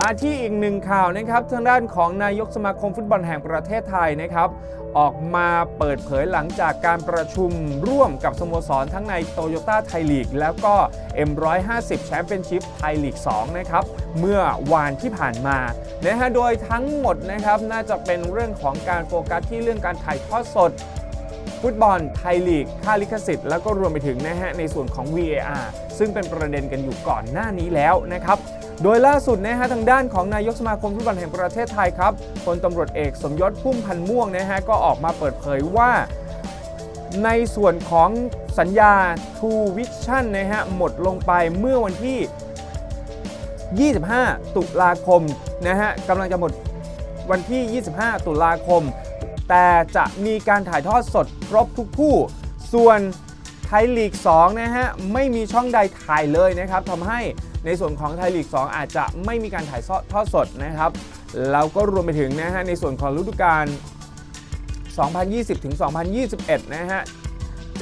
มาที่อีกหนึ่งข่าวนะครับทางด้านของนายกสมาคมฟุตบอลแห่งประเทศไทยนะครับ ออกมาเปิดเผยหลังจากการประชุมร่วมกับสโมสรทั้งในโตโยต้าไทยลีกแล้วก็ M150 แชมเปี้ยนชิพไทยลีก 2 นะครับ เมื่อวานที่ผ่านมานะฮะโดยทั้งหมดนะครับน่าจะเป็นเรื่องของการโฟกัสที่เรื่องการถ่ายทอดสดฟุตบอลไทยลีก ค่าลิขสิทธิ์ แล้วก็รวมไปถึงนะฮะในส่วนของ VAR ซึ่งเป็นประเด็นกันอยู่ก่อนหน้านี้แล้วนะครับ โดยล่าสุดนะฮะทางด้านของนายกสมาคมฟุตบอลแห่งประเทศไทยครับพลตำรวจเอกสมยศพุ่มพันธ์ม่วงนะฮะก็ออกมาเปิดเผยว่า ในส่วนของสัญญา True Vision นะฮะหมดลงไปเมื่อวันที่ 25 ตุลาคมนะฮะกำลังจะหมดวันที่ 25 ตุลาคม แต่จะมีการถ่ายทอดสดครบทุกคู่ ส่วน ยลีก2นะฮะไม่มีช่องใดถ่ายเลยนะครับทำให้ในส่วนของไทยลีก 2 อาจจะไม่มีการถ่ายทอดสดนะครับแล้วก็รวมไปถึงนะฮะในส่วนของฤดูกาล2020ถึง2021 นะฮะ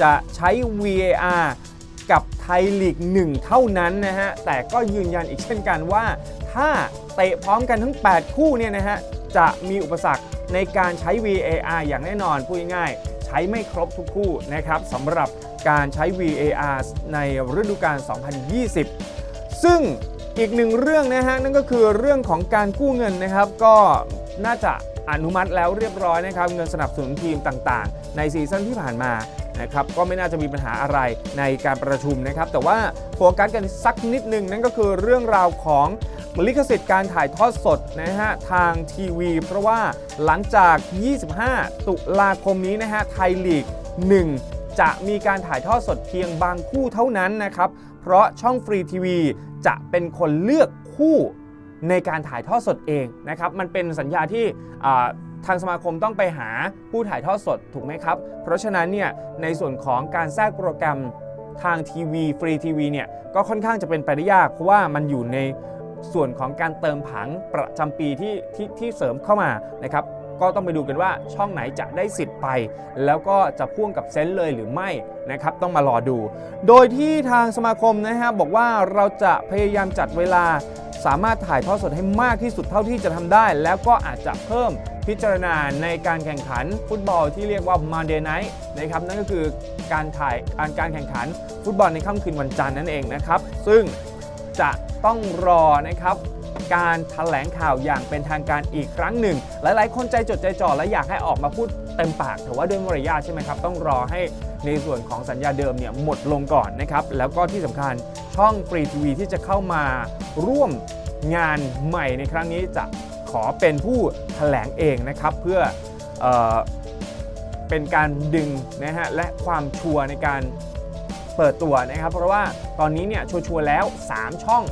จะใช้ VAR กับไทยลีก 1 เท่านั้นนะฮะแต่ก็ยืนยันอีกเช่นกันว่า ถ้าเตะพร้อมกันทั้ง 8 คู่เนี่ยนะฮะจะมีอุปสรรคในการใช้ VAR อย่างแน่นอนพูดง่ายๆใช้ไม่ครบทุกคู่นะครับสำหรับ การใช้ VAR ในฤดูกาล 2020 ซึ่งอีกหนึ่งเรื่องนะฮะนั่นก็คือเรื่องของการกู้เงินนะครับ ก็น่าจะอนุมัติแล้วเรียบร้อยนะครับ เงินสนับสนุนทีมต่างๆ ในซีซั่นที่ผ่านมานะครับก็ไม่น่าจะมีปัญหาอะไรในการประชุมนะครับ แต่ว่าโฟกัสกันสักนิดหนึ่งนั่นก็คือเรื่องราวของลิขสิทธิ์การถ่ายทอดสดนะฮะทางทีวี เพราะว่าหลังจาก 25 ตุลาคมนี้นะฮะไทยลีก 1 จะมีการถ่ายทอดสดเพียงบางคู่เท่านั้นนะครับ เพราะช่องฟรีทีวีจะเป็นคนเลือกคู่ในการถ่ายทอดสดเองนะครับ มันเป็นสัญญาที่ทางสมาคมต้องไปหาผู้ถ่ายทอดสดถูกไหมครับ เพราะฉะนั้นเนี่ยในส่วนของการแทรกโปรแกรมทางทีวีฟรีทีวีเนี่ยก็ค่อนข้างจะเป็นไปได้ยาก เพราะว่ามันอยู่ในส่วนของการเติมผังประจำปีที่ที่ที่เสริมเข้ามานะครับ ก็ต้องไปดูกันว่าช่องไหนจะได้สิทธิ์ไป แล้วก็จะพ่วงกับเซนต์เลยหรือไม่นะครับต้องมารอดู โดยที่ทางสมาคมนะฮะบอกว่าเราจะพยายามจัดเวลาสามารถถ่ายทอดสดให้มากที่สุดเท่าที่จะทำได้ แล้วก็อาจจะเพิ่มพิจารณาในการแข่งขันฟุตบอลที่เรียกว่า Monday Night นะครับนั่นก็คือการถ่ายการการแข่งขันฟุตบอลในค่ำคืนวันจันทร์นั่นเองนะครับ ซึ่งจะต้องรอนะครับ การถแถลงข่าวอย่างเป็นทางการอีกครั้งหนึ่ง หลายๆ คนใจจดใจจ่อและอยากให้ออกมาพูดเต็มปาก แต่ว่าด้วยมารยาทใช่ไหมครับ ต้องรอให้ในส่วนของสัญญาเดิมเนี่ยหมดลงก่อนนะครับแล้วก็ที่สำคัญช่องฟรีทีวีที่จะเข้ามาร่วมงานใหม่ในครั้งนี้จะขอเป็นผู้แถลงเองนะครับเพื่อเออเป็นการดึงนะฮะและความชัวร์ในการเปิดตัวนะครับ เพราะว่าตอนนี้เนี่ยชัวร์แล้ว 3 ช่อง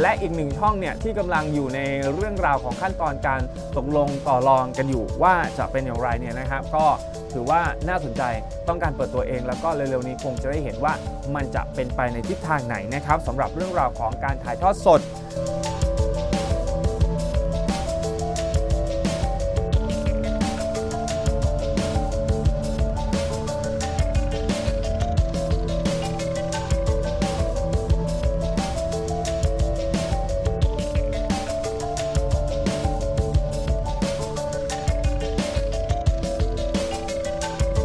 และอีกหนึ่งช่องเนี่ยที่กำลังอยู่ในเรื่องราวของขั้นตอนการตกลงต่อรองกันอยู่ว่าจะเป็นอย่างไรเนี่ยนะครับ ก็ถือว่าน่าสนใจต้องการเปิดตัวเอง แล้วก็เร็วๆนี้คงจะได้เห็นว่ามันจะเป็นไปในทิศทางไหนนะครับสำหรับเรื่องราวของการถ่ายทอดสด